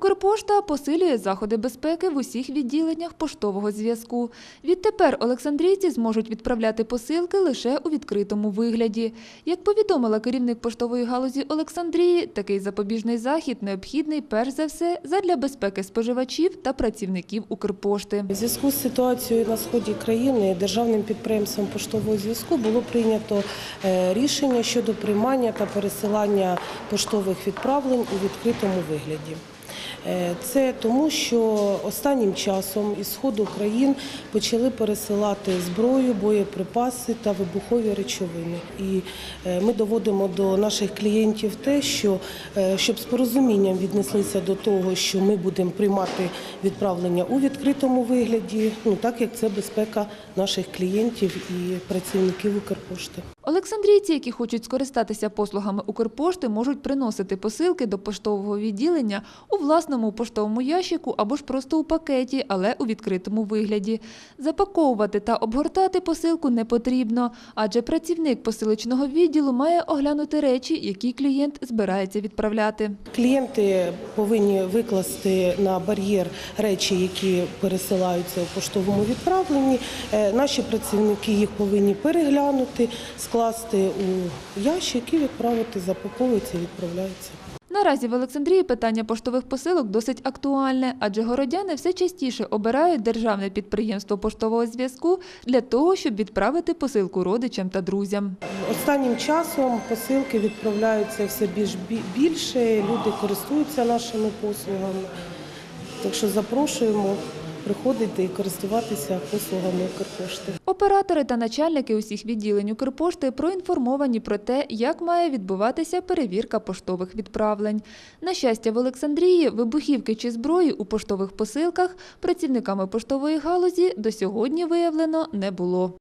Укрпошта посилює заходи безпеки в усіх відділеннях поштового зв'язку. Відтепер олександрійці зможуть відправляти посилки лише у відкритому вигляді. Як повідомила керівник поштової галузі Олександрії, такий запобіжний захід необхідний перш за все задля безпеки споживачів та працівників Укрпошти. У зв'язку з ситуацією на сході країни державним підприємством поштового зв'язку було прийнято е, рішення щодо приймання та пересилання поштових відправлень у відкритому вигляді. Е, Це тому, що останнім часом із сходу країн почали пересилати зброю, боєприпаси та вибухові речовини. І е, ми доводимо до наших клієнтів те, що е, щоб з порозумінням віднеслися до того, що ми будемо приймати відправлення у відкритому вигляді, ну так як це безпека наших клієнтів і працівників Укрпошти. Олександрійці, які хочуть скористатися послугами Укрпошти, можуть приносити посилки до поштового відділення у власному поштовому ящику або ж просто у пакеті, але у відкритому вигляді. Запаковувати та обгортати посилку не потрібно, адже працівник посилочного відділу має оглянути речі, які клієнт збирається відправляти. Клієнти повинні викласти на бар'єр речі, які пересилаються у поштовому відправленні. Е, Наші працівники їх повинні переглянути, скласти у ящик і відправити, запаковується і відправляється. Наразі в Олександрії питання поштових посилок досить актуальне, адже городяни все частіше обирають державне підприємство поштового зв'язку для того, щоб відправити посилку родичам та друзям. Останнім часом посилки відправляються все більш більше, люди користуються нашими послугами. Так що запрошуємо приходити і користуватися послугами Укрпошти. Оператори та начальники усіх відділень Укрпошти проінформовані про те, як має відбуватися перевірка поштових відправлень. На щастя, в Олександрії вибухівки чи зброї у поштових посилках працівниками поштової галузі до сьогодні виявлено не було.